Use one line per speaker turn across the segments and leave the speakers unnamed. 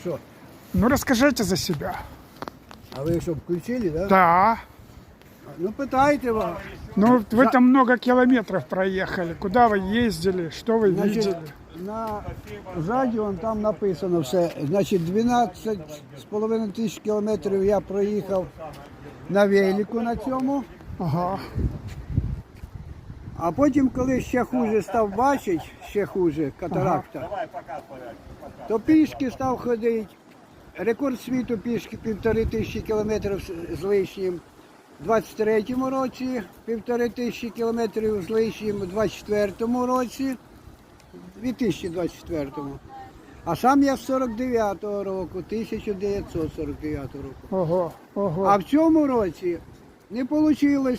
Що?
Ну расскажите за себя.
А ви що, включили, да?
Да.
Ну питайте вас.
Ну вы там много километров проехали. Куда вы ездили? Что вы
Значить,
видели?
на ззаді вон там написано все. Значить, 12 з половиною тисяч кілометрів я проїхав на велику на цьому.
Ага.
А потім, коли ще хуже став бачити, ще хуже, катаракта, то пішки став ходити. Рекорд світу пішки півтори тисячі кілометрів з- лишнім. У 23-му році півтори тисячі кілометрів з лишнім, у 24-му році, 2024-му. А сам я з 49-го року, 1949 року.
Ого. Ого.
А в цьому році не вийшло.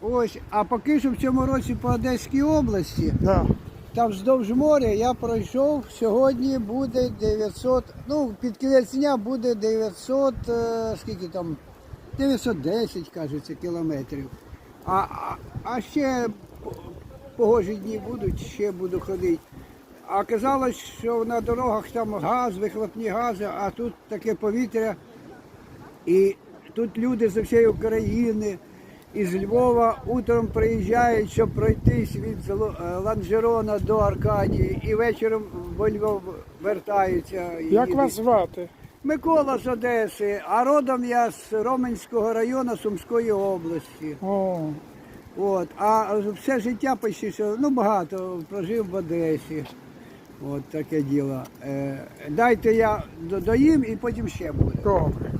Ось, а поки що в цьому році по Одеській області,
Да.
там вздовж моря я пройшов. Сьогодні буде 900, ну під кінець дня буде 900, е, скільки там, 910, кажеться, кілометрів. А, а, а ще погожі дні будуть, ще буду ходити. А казалось, що на дорогах там газ, вихлопні гази, а тут таке повітря. І тут люди з всієї України, із Львова утром приїжджають, щоб пройтись від е, Ланжерона до Аркадії, і вечором во Львов вертаються.
Як вас звати?
Микола з Одеси, а родом я з Роменського району Сумської області.
О,
От, а все життя почти що, ну багато прожив в Одесі. От таке діло. Е, дайте я до- доїм і потім ще буде.
добре.